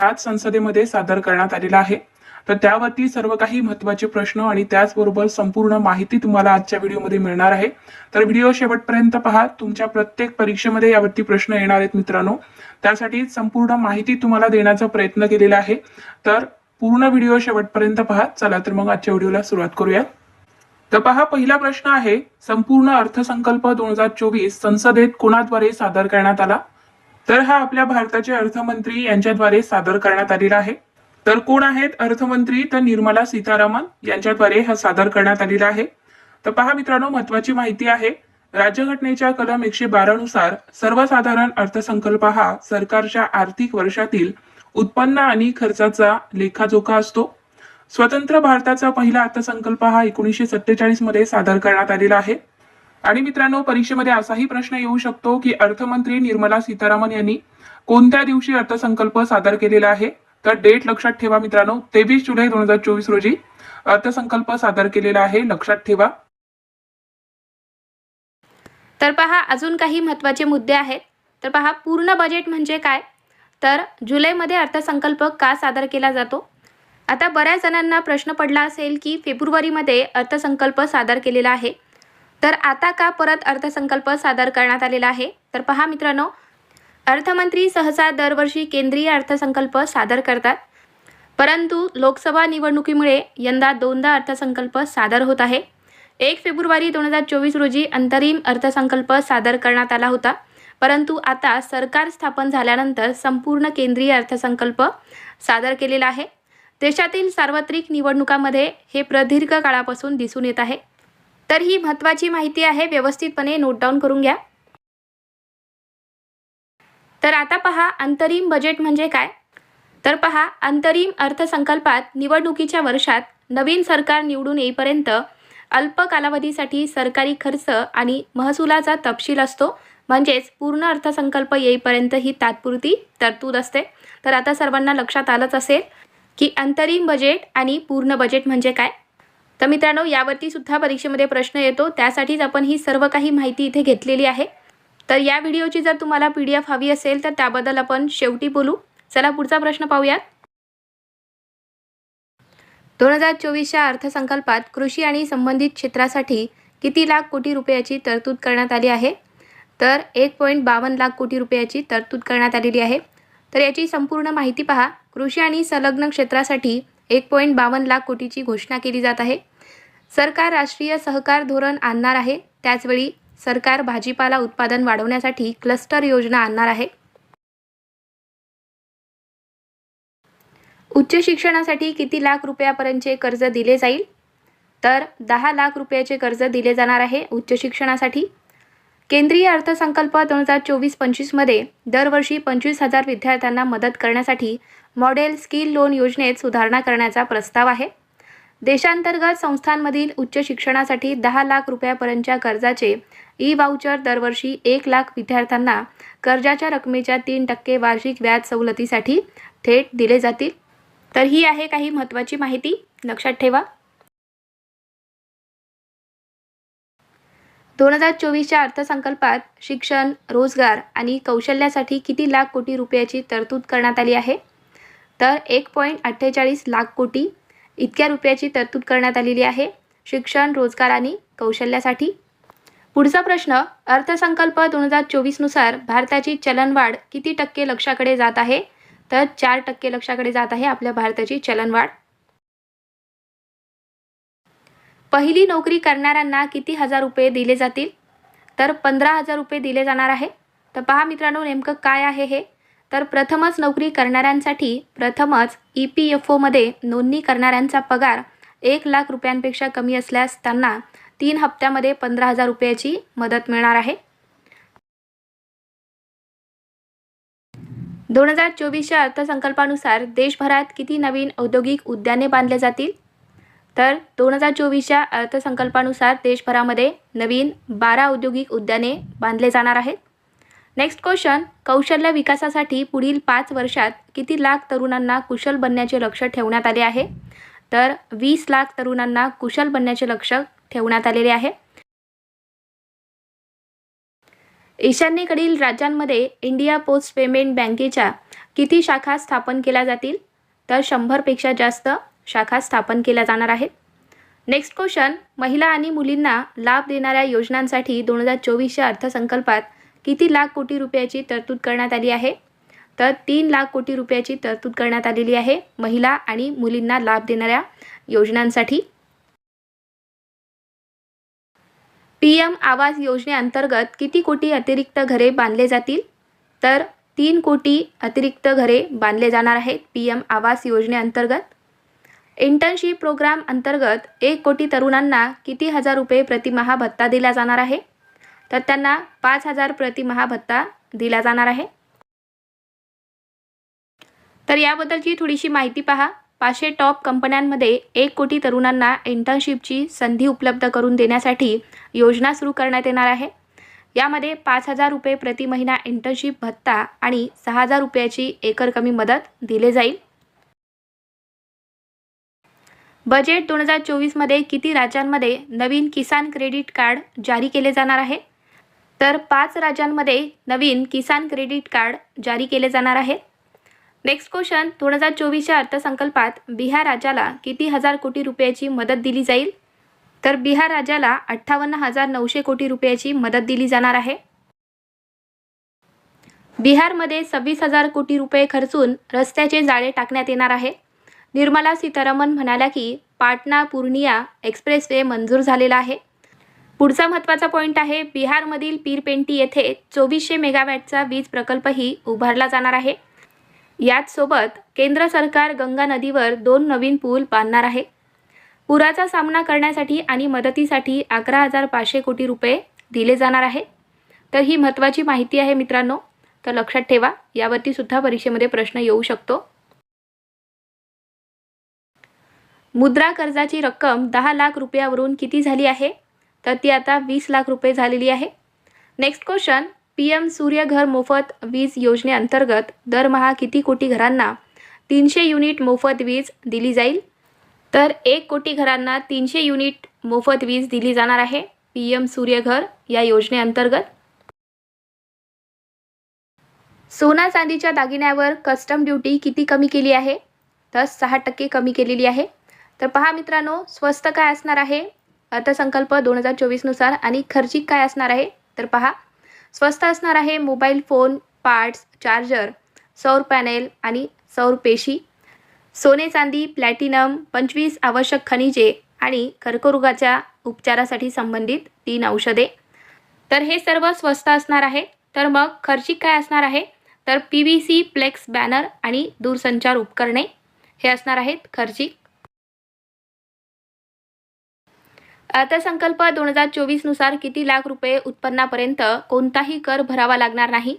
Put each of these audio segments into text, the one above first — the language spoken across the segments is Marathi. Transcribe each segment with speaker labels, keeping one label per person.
Speaker 1: आज संसदेमध्ये सादर करण्यात आलेला आहे. तर त्यावरती सर्व काही महत्त्वाचे प्रश्न आणि त्याचबरोबर संपूर्ण माहिती तुम्हाला आजच्या व्हिडिओमध्ये मिळणार आहे. तर व्हिडिओ शेवटपर्यंत पहा. तुमच्या प्रत्येक परीक्षेमध्ये यावरती प्रश्न येणार आहेत मित्रांनो. त्यासाठी संपूर्ण माहिती तुम्हाला देण्याचा प्रयत्न केलेला आहे. तर पूर्ण व्हिडिओ शेवटपर्यंत पहा. चला तर मग आजच्या व्हिडिओला सुरुवात करूया तर पहा पहिला प्रश्न आहे संपूर्ण अर्थसंकल्प दोन हजार चोवीस संसदेत कोणाद्वारे सादर करण्यात आला? तर हा आपल्या भारताचे अर्थमंत्री यांच्याद्वारे सादर करण्यात आलेला आहे. तर कोण आहेत अर्थमंत्री? तर निर्मला सीतारामन यांच्याद्वारे हा सादर करण्यात आलेला आहे. तर पहा मित्रांनो महत्वाची माहिती आहे. राज्यघटनेच्या कलम एकशे बारा नुसार सर्वसाधारण अर्थसंकल्प हा सरकारच्या आर्थिक वर्षातील उत्पन्न आणि खर्चाचा लेखाजोखा असतो. स्वतंत्र भारताचा पहिला अर्थसंकल्प हा एकोणीसशे सत्तेचाळीसमध्ये सादर करण्यात आलेला आहे. आणि मित्रांनो परीक्षेमध्ये असाही प्रश्न येऊ शकतो की अर्थमंत्री निर्मला सीतारामन यांनी कोणत्या दिवशी अर्थसंकल्प सादर केलेला आहे? तर डेट लक्षात ठेवा मित्रांनो तेवीस जुलै दोन हजार चोवीस रोजी अर्थसंकल्प सादर केलेला आहे लक्षात ठेवा.
Speaker 2: तर पहा अजून काही महत्त्वाचे मुद्दे आहेत. तर पहा पूर्ण बजेट म्हणजे काय? तर जुलैमध्ये अर्थसंकल्प का सादर केला जातो? आता बऱ्याच जणांना प्रश्न पडला असेल की फेब्रुवारीमध्ये अर्थसंकल्प सादर केलेला आहे. तर आता का परत अर्थसंकल्प सादर करण्यात आलेला आहे? तर पहा मित्रांनो अर्थमंत्री सहसा दरवर्षी केंद्रीय अर्थसंकल्प सादर करतात. परंतु लोकसभा निवडणुकीमुळे यंदा दोनदा अर्थसंकल्प सादर होत आहे. एक फेब्रुवारी दोन हजार चोवीस रोजी अंतरिम अर्थसंकल्प सादर करण्यात आला होता. परंतु आता सरकार स्थापन झाल्यानंतर संपूर्ण केंद्रीय अर्थसंकल्प सादर केलेला आहे. देशातील सार्वत्रिक निवडणुकामध्ये हे प्रदीर्घ काळापासून दिसून येत आहे. तर ही महत्त्वाची माहिती आहे. व्यवस्थितपणे नोट डाऊन करून घ्या. तर आता पहा अंतरिम बजेट म्हणजे काय? तर पहा अंतरिम अर्थसंकल्पात निवडणुकीच्या वर्षात नवीन सरकार निवडून येईपर्यंत अल्प कालावधीसाठी सरकारी खर्च आणि महसुलाचा तपशील असतो. म्हणजेच पूर्ण अर्थसंकल्प येईपर्यंत ही तात्पुरती तरतूद असते. तर आता सर्वांना लक्षात आलंच असेल की अंतरिम बजेट आणि पूर्ण बजेट म्हणजे काय? तर मित्रांनो यावरती सुद्धा परीक्षेमध्ये प्रश्न येतो. त्यासाठीच आपण ही सर्व काही माहिती इथे घेतलेली आहे. तर या व्हिडिओची जर तुम्हाला पी डी एफ हवी असेल तर त्याबद्दल आपण शेवटी बोलू. चला पुढचा प्रश्न पाहूयात. दोन हजार चोवीसच्या अर्थसंकल्पात कृषी आणि संबंधित क्षेत्रासाठी किती लाख कोटी रुपयाची तरतूद करण्यात आली आहे? तर एक पॉईंट बावन्न लाख कोटी रुपयाची तरतूद करण्यात आलेली आहे. तर याची संपूर्ण माहिती पहा. कृषी आणि संलग्न क्षेत्रासाठी एक पॉईंट बावन्न लाख कोटीची घोषणा केली जात आहे. सरकार राष्ट्रीय सहकार धोरण आणणार आहे. त्याचवेळी सरकार भाजीपाला उत्पादन वाढवण्यासाठी क्लस्टर योजना आणणार आहे. उच्च शिक्षणासाठी किती लाख रुपयापर्यंतचे कर्ज दिले जाईल? तर दहा लाख रुपयाचे कर्ज दिले जाणार आहे उच्च शिक्षणासाठी. केंद्रीय अर्थसंकल्प दोन हजार चोवीस पंचवीसमध्ये दरवर्षी पंचवीस हजार विद्यार्थ्यांना मदत करण्यासाठी मॉडेल स्किल लोन योजनेत सुधारणा करण्याचा प्रस्ताव आहे. देशांतर्गत संस्थांमधील उच्च शिक्षणासाठी दहा लाख रुपयापर्यंतच्या कर्जाचे ई वाउचर दरवर्षी एक लाख विद्यार्थ्यांना कर्जाच्या रकमेच्या तीन टक्के वार्षिक व्याज सवलतीसाठी थेट दिले जातील. तर ही आहे काही महत्त्वाची माहिती. लक्षात ठेवा. दोन हजार चोवीसच्या अर्थसंकल्पात शिक्षण रोजगार आणि कौशल्यासाठी किती लाख कोटी रुपयाची तरतूद करण्यात आली आहे? तर एक पॉईंट अठ्ठेचाळीस लाख कोटी इतक्या रुपयाची तरतूद करण्यात आलेली आहे शिक्षण रोजगार आणि कौशल्यासाठी. पुढचा प्रश्न अर्थसंकल्प दोन हजार चोवीसनुसार भारताची चलनवाढ किती टक्के लक्षाकडे जात आहे? तर चार टक्के लक्षाकडे जात आहे आपल्या भारताची चलनवाढ. पहिली नोकरी करणाऱ्यांना किती हजार रुपये दिले जातील? तर पंधरा हजार रुपये दिले जाणार आहे. तर पहा मित्रांनो नेमकं काय आहे हे? तर प्रथमच नोकरी करणाऱ्यांसाठी प्रथमच ई पी एफ ओमध्ये नोंदणी करणाऱ्यांचा पगार एक लाख रुपयांपेक्षा कमी असल्यास त्यांना तीन हप्त्यामध्ये पंधरा हजार रुपयाची मदत मिळणार आहे. दोन हजार चोवीसच्या अर्थसंकल्पानुसार देशभरात किती नवीन औद्योगिक उद्याने बांधले जातील? तर दोन हजार चोवीसच्या अर्थसंकल्पानुसार देशभरामध्ये नवीन बारा औद्योगिक उद्याने बांधले जाणार आहेत. नेक्स्ट क्वेश्चन कौशल्य विकासासाठी पुढील पाच वर्षात किती लाख तरुणांना कुशल बनण्याचे लक्ष ठेवण्यात आले आहे? तर वीस लाख तरुणांना कुशल बनण्याचे लक्ष ठेवण्यात आलेले आहे. ईशान्येकडील राज्यांमध्ये इंडिया पोस्ट पेमेंट बँकेच्या किती शाखा स्थापन केल्या जातील? तर शंभरपेक्षा जास्त शाखा स्थापन केल्या जाणार आहेत. नेक्स्ट क्वेश्चन महिला आणि मुलींना लाभ देणाऱ्या योजनांसाठी दोन हजार चोवीसच्या अर्थसंकल्पात किती लाख कोटी रुपयाची तरतूद करण्यात आली आहे? तर तीन लाख कोटी रुपयाची तरतूद करण्यात आलेली आहे महिला आणि मुलींना लाभ देणाऱ्या योजनांसाठी. पी एम आवास योजनेअंतर्गत किती कोटी अतिरिक्त घरे बांधले जातील? तर तीन कोटी अतिरिक्त घरे बांधले जाणार आहेत पी एम आवास योजनेअंतर्गत. इंटर्नशिप प्रोग्राम अंतर्गत एक कोटी तरुणांना किती हजार रुपये प्रतिमहा भत्ता दिला जाणार आहे? तर त्यांना पाच हजार प्रतिमहा भत्ता दिला जाणार आहे. तर याबद्दलची थोडीशी माहिती पहा. पाचशे टॉप कंपन्यांमध्ये एक कोटी तरुणांना इंटर्नशिपची संधी उपलब्ध करून देण्यासाठी योजना सुरू करण्यात येणार आहे. यामध्ये पाच हजार रुपये प्रति महिना इंटर्नशिप भत्ता आणि सहा हजार रुपयाची एकर कमी मदत दिले जाईल. बजेट दोन हजार चोवीसमध्ये किती राज्यांमध्ये नवीन किसान क्रेडिट कार्ड जारी केले जाणार आहे? तर पाच राज्यांमध्ये नवीन किसान क्रेडिट कार्ड जारी केले जाणार आहे. नेक्स्ट क्वेश्चन दोन हजार चोवीसच्या अर्थसंकल्पात बिहार राज्याला किती हजार कोटी रुपयाची मदत दिली जाईल? तर बिहार राज्याला अठ्ठावन्न हजार नऊशे कोटी रुपयाची मदत दिली जाणार आहे. बिहारमध्ये सव्वीस हजार कोटी रुपये खर्चून रस्त्याचे जाळे टाकण्यात येणार आहे. निर्मला सीतारामन म्हणाल्या की पाटणा पूर्णिया एक्सप्रेसवे मंजूर झालेला आहे. पुढचा महत्त्वाचा पॉईंट आहे बिहारमधील पीरपेंटी येथे चोवीसशे मेगावॅटचा वीज प्रकल्पही उभारला जाणार आहे. याचसोबत केंद्र सरकार गंगा नदीवर दोन नवीन पूल बांधणार आहे. पुराचा सामना करण्यासाठी आणि मदतीसाठी अकरा हजार पाचशे कोटी रुपये दिले जाणार आहे. तर ही महत्त्वाची माहिती आहे मित्रांनो. तर लक्षात ठेवा यावरती सुद्धा परीक्षेमध्ये प्रश्न येऊ शकतो. मुद्रा कर्जाची रक्कम दहा लाख रुपयावरून किती झाली आहे? तर ती आता वीस लाख रुपये झालेली आहे. Next question P M Suryaghar मोफत वीज योजनेअंतर्गत दरमहा किती कोटी घरांना तीनशे युनिट मोफत वीज दिली जाईल? तर एक कोटी घरांना तीनशे युनिट मोफत वीज दिली जाणार आहे पी एम सूर्यघर या योजनेअंतर्गत सोना चांदीच्या दागिन्यावर कस्टम ड्युटी किती कमी केली आहे? तर सहा टक्के कमी केलेली आहे. तर पहा मित्रांनो स्वस्त काय असणार आहे? अर्थसंकल्प दोन हजार चोवीसनुसार आणि खर्चिक काय असणार आहे? तर पहा. स्वस्त असणार आहे मोबाईल फोन पार्ट्स चार्जर सौर पॅनेल आणि सौर पेशी सोने चांदी प्लॅटिनम पंचवीस आवश्यक खनिजे आणि कर्करोगाच्या उपचारासाठी संबंधित तीन औषधे. तर हे सर्व स्वस्त असणार आहे. तर मग खर्चिक काय असणार आहे? तर P V C flex banner आणि दूरसंचार उपकरणे हे असणार आहेत खर्चिक. अर्थसंकल्प दोन हजार चोवीसनुसार किती लाख रुपये उत्पन्नापर्यंत कोणताही कर भरावा लागणार नाही?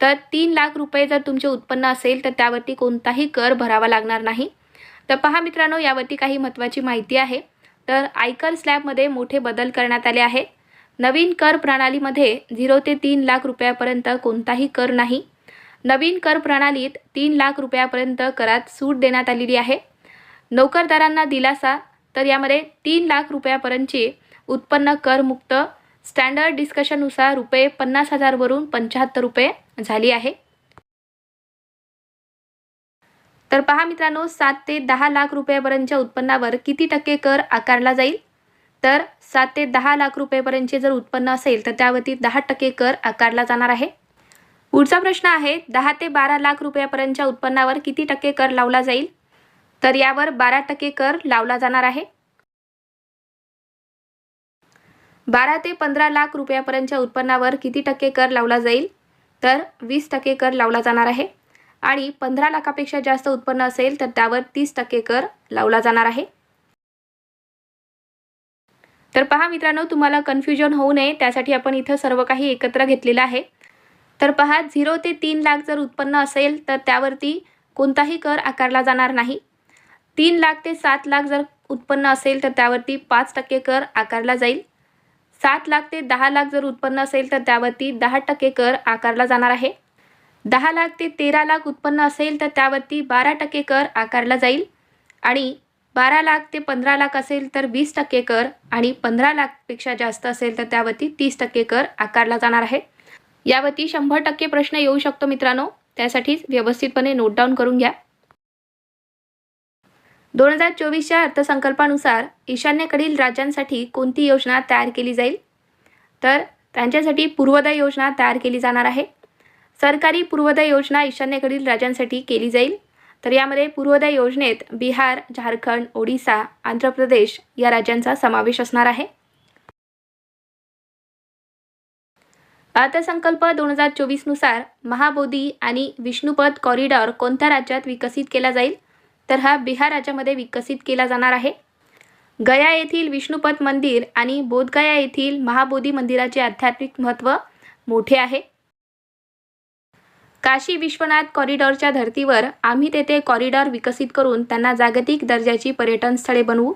Speaker 2: तर तीन लाख रुपये जर तुमचे उत्पन्न असेल तर त्यावरती कोणताही कर भरावा लागणार नाही. तर पहा मित्रांनो यावरती काही महत्त्वाची माहिती आहे. तर आयकर स्लॅबमध्ये मोठे बदल करण्यात आले आहेत. नवीन कर प्रणालीमध्ये झिरो ते तीन लाख रुपयापर्यंत कोणताही कर नाही. नवीन कर प्रणालीत तीन लाख रुपयापर्यंत करात सूट देण्यात आलेली आहे. नोकरदारांना दिलासा तर यामध्ये तीन लाख रुपयापर्यंतचे उत्पन्न करमुक्त स्टँडर्ड डिस्कशननुसार रुपये पन्नास हजारवरून पंच्याहत्तर रुपये झाली आहे. तर पहा मित्रांनो सात ते दहा लाख रुपयापर्यंतच्या उत्पन्नावर किती टक्के कर आकारला जाईल? तर सात ते दहा लाख रुपयेपर्यंतचे जर उत्पन्न असेल तर त्यावरती दहा टक्के कर आकारला जाणार आहे. पुढचा प्रश्न आहे दहा ते बारा लाख रुपयापर्यंतच्या उत्पन्नावर किती टक्के कर लावला जाईल? तर यावर बारा टक्के कर लावला जाणार आहे. बारा ते पंधरा लाख रुपयापर्यंतच्या उत्पन्नावर किती टक्के कर लावला जाईल? तर वीस टक्के कर लावला जाणार आहे. आणि पंधरा लाखापेक्षा जास्त उत्पन्न असेल तर त्यावर तीस टक्के कर लावला जाणार आहे. तर पहा मित्रांनो तुम्हाला कन्फ्युजन होऊ नये. त्यासाठी आपण इथं सर्व काही एकत्र घेतलेलं आहे. तर पहा झिरो ते तीन लाख जर उत्पन्न असेल तर त्यावरती कोणताही कर आकारला जाणार नाही. तीन लाख ते सात लाख जर उत्पन्न असेल तर त्यावरती पाच टक्के कर आकारला जाईल. सात लाख ते दहा लाख जर उत्पन्न असेल तर त्यावरती दहा टक्के कर आकारला जाणार आहे. दहा लाख ते तेरा लाख उत्पन्न असेल तर त्यावरती बारा टक्के कर आकारला जाईल. आणि बारा लाख ते पंधरा लाख असेल तर वीस टक्के कर आणि पंधरा लाखपेक्षा जास्त असेल तर त्यावरती तीस टक्के कर आकारला जाणार आहे. यावरती शंभर टक्के प्रश्न येऊ शकतो मित्रांनो. त्यासाठीच व्यवस्थितपणे नोट डाऊन करून घ्या. दोन हजार चोवीसच्या अर्थसंकल्पानुसार ईशान्येकडील राज्यांसाठी कोणती योजना तयार केली जाईल? तर त्यांच्यासाठी पूर्वोदय योजना तयार केली जाणार आहे. सरकारी पूर्वोदय योजना ईशान्येकडील राज्यांसाठी केली जाईल. तर यामध्ये पूर्वोदय योजनेत बिहार झारखंड ओडिसा आंध्र प्रदेश या राज्यांचा समावेश असणार आहे. अर्थसंकल्प दोन हजार चोवीसनुसार महाबोधी आणि विष्णुपद कॉरिडॉर कोणत्या राज्यात विकसित केला जाईल? तर हा बिहार राज्यामध्ये विकसित केला जाणार आहे. गया येथील विष्णुपद मंदिर आणि बोधगया येथील महाबोधी मंदिराचे आध्यात्मिक महत्त्व मोठे आहे. काशी विश्वनाथ कॉरिडॉरच्या धर्तीवर आम्ही तेथे कॉरिडॉर विकसित करून त्यांना जागतिक दर्जाची पर्यटन स्थळे बनवू.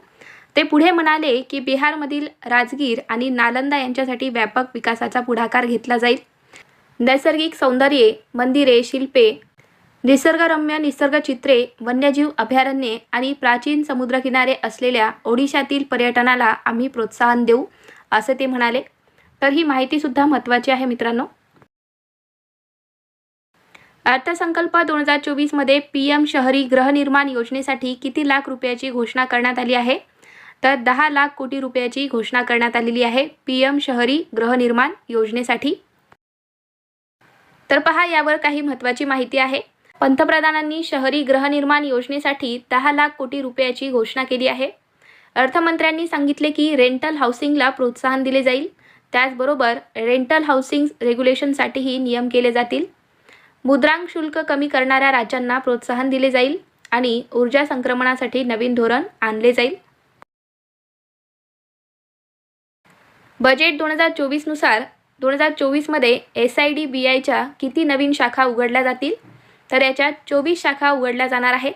Speaker 2: ते पुढे म्हणाले की बिहारमधील राजगीर आणि नालंदा यांच्यासाठी व्यापक विकासाचा पुढाकार घेतला जाईल. नैसर्गिक सौंदर्ये मंदिरे शिल्पे निसर्गरम्य निसर्गचित्रे वन्यजीव अभयारण्ये आणि प्राचीन समुद्रकिनारे असलेल्या ओडिशातील पर्यटनाला आम्ही प्रोत्साहन देऊ असे ते म्हणाले. तर ही माहितीसुद्धा महत्त्वाची आहे मित्रांनो. अर्थसंकल्प दोन हजार चोवीसमध्ये पी एम शहरी गृहनिर्माण योजनेसाठी किती लाख रुपयाची घोषणा करण्यात आली आहे? तर दहा लाख कोटी रुपयाची घोषणा करण्यात आलेली आहे पी एम शहरी गृहनिर्माण योजनेसाठी. तर पहा यावर काही महत्त्वाची माहिती आहे. पंतप्रधानांनी शहरी गृहनिर्माण योजनेसाठी दहा लाख कोटी रुपयाची घोषणा केली आहे. अर्थमंत्र्यांनी सांगितले की रेंटल हाऊसिंगला प्रोत्साहन दिले जाईल. त्याचबरोबर रेंटल हाऊसिंग रेग्युलेशनसाठीही नियम केले जातील. मुद्रांक शुल्क कमी करणाऱ्या राज्यांना प्रोत्साहन दिले जाईल आणि ऊर्जा संक्रमणासाठी नवीन धोरण आणले जाईल. बजेट दोन हजार चोवीसनुसार दोन हजार चोवीसमध्ये एस आय डी बी आयच्या किती नवीन शाखा उघडल्या जातील? तर याच्यात चोवीस शाखा उघडल्या जाणार आहेत.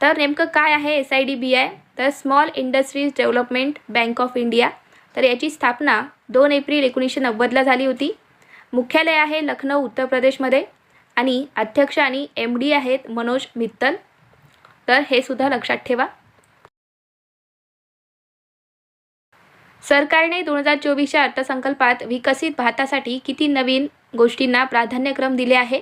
Speaker 2: तर नेमकं काय आहे S I D B I तर small industries development bank of India तर याची स्थापना दोन एप्रिल एकोणीसशे नव्वदला झाली होती. मुख्यालय आहे लखनौ उत्तर प्रदेशमध्ये. आणि अध्यक्ष आणि एम डी आहेत मनोज मित्तल. तर हे सुद्धा लक्षात ठेवा. सरकारने दोन हजार चोवीसच्या अर्थसंकल्पात विकसित भारतासाठी किती नवीन गोष्टींना प्राधान्यक्रम दिले आहे?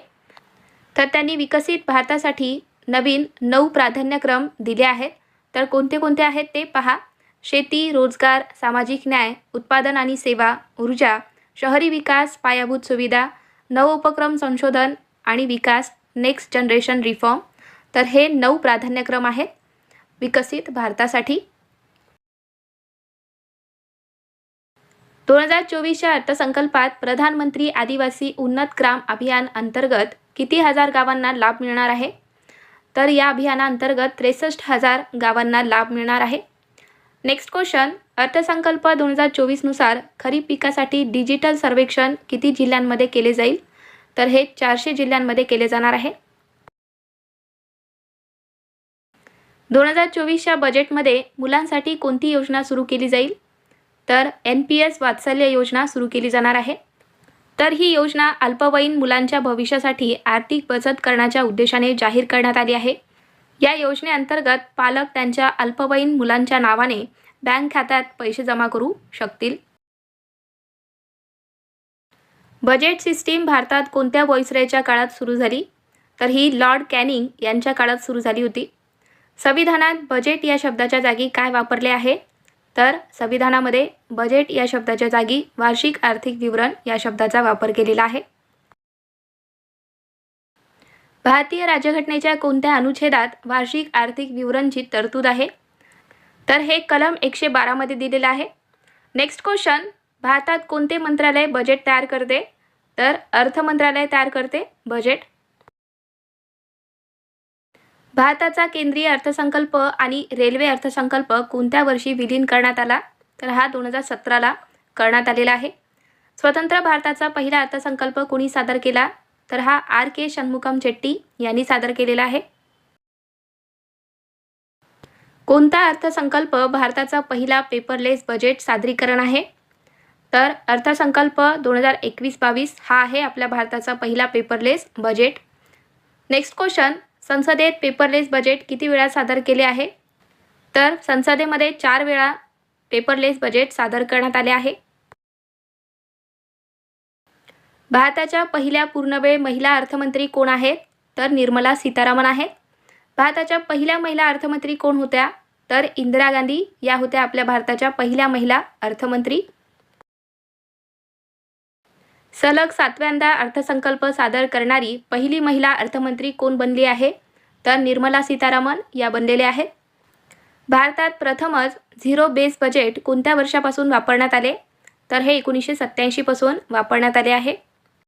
Speaker 2: तर त्यांनी विकसित भारतासाठी नवीन नऊ प्राधान्यक्रम दिले आहेत. तर कोणते कोणते आहेत ते पहा. शेती रोजगार सामाजिक न्याय उत्पादन आणि सेवा ऊर्जा शहरी विकास पायाभूत सुविधा नवोपक्रम संशोधन आणि विकास नेक्स्ट जनरेशन रिफॉर्म तर हे नऊ प्राधान्यक्रम आहेत. विकसित भारतासाठी. दोन हजार चोवीसच्या अर्थसंकल्पात प्रधानमंत्री आदिवासी उन्नत ग्राम अभियान अंतर्गत किती हजार गावांना लाभ मिळणार आहे? तर या अभियानाअंतर्गत त्रेसष्ट हजार गावांना लाभ मिळणार आहे. नेक्स्ट क्वेश्चन अर्थसंकल्प दोन हजार चोवीसनुसार खरीप पिकासाठी डिजिटल सर्वेक्षण किती जिल्ह्यांमध्ये केले जाईल? तर हे चारशे जिल्ह्यांमध्ये केले जाणार आहे. दोन हजार चोवीसच्या बजेटमध्ये मुलांसाठी कोणती योजना सुरू केली जाईल? तर एन पी एस वात्सल्य योजना सुरू केली जाणार आहे. तर ही योजना अल्पवयीन मुलांच्या भविष्यासाठी आर्थिक बचत करण्याच्या उद्देशाने जाहीर करण्यात आली आहे. या योजनेअंतर्गत पालक त्यांच्या अल्पवयीन मुलांच्या नावाने बँक खात्यात पैसे जमा करू शकतील. बजेट सिस्टीम भारतात कोणत्या वॉइसरेच्या काळात सुरू झाली? तर ही लॉर्ड कॅनिंग यांच्या काळात सुरू झाली होती. संविधानात बजेट या शब्दाच्या जागी काय वापरले आहे? तर संविधानामध्ये बजेट या शब्दाच्या जागी वार्षिक आर्थिक विवरण या शब्दाचा वापर केलेला आहे. भारतीय राज्यघटनेच्या कोणत्या अनुच्छेदात वार्षिक आर्थिक विवरणची तरतूद आहे? तर हे कलम एकशे बारामध्ये दिलेलं आहे. नेक्स्ट क्वेश्चन भारतात कोणते मंत्रालय बजेट तयार करते? तर अर्थ मंत्रालय तयार करते बजेट भारताचा केंद्रीय अर्थसंकल्प आणि रेल्वे अर्थसंकल्प कोणत्या वर्षी विलीन करण्यात आला? तर हा दोन हजार सतराला करण्यात आलेला आहे. स्वतंत्र भारताचा पहिला अर्थसंकल्प कोणी सादर केला? तर हा आर के षण्मुखम चेट्टी यांनी सादर केलेला आहे. कोणता अर्थसंकल्प भारताचा पहिला पेपरलेस बजेट सादरीकरण आहे? तर अर्थसंकल्प दोन हजार एकवीस बावीस हा आहे आपल्या भारताचा पहिला पेपरलेस बजेट. नेक्स्ट क्वेश्चन संसदेत पेपरलेस बजेट किती वेळा सादर केले आहे? तर संसदेमध्ये चार वेळा पेपरलेस बजेट सादर करण्यात आले आहे. भारताच्या पहिल्या पूर्णवेळ महिला अर्थमंत्री कोण आहेत? तर निर्मला सीतारामन आहेत. भारताच्या पहिल्या महिला अर्थमंत्री कोण होत्या? तर इंदिरा गांधी या होत्या आपल्या भारताच्या पहिल्या महिला अर्थमंत्री. सलग सातव्यांदा अर्थसंकल्प सादर करणारी पहिली महिला अर्थमंत्री कोण बनली आहे? तर निर्मला सीतारामन या बनलेल्या आहेत. भारतात प्रथमच झिरो बेस बजेट कोणत्या वर्षापासून वापरण्यात आले? तर हे एकोणीसशे सत्त्याऐंशीपासून वापरण्यात आले आहे.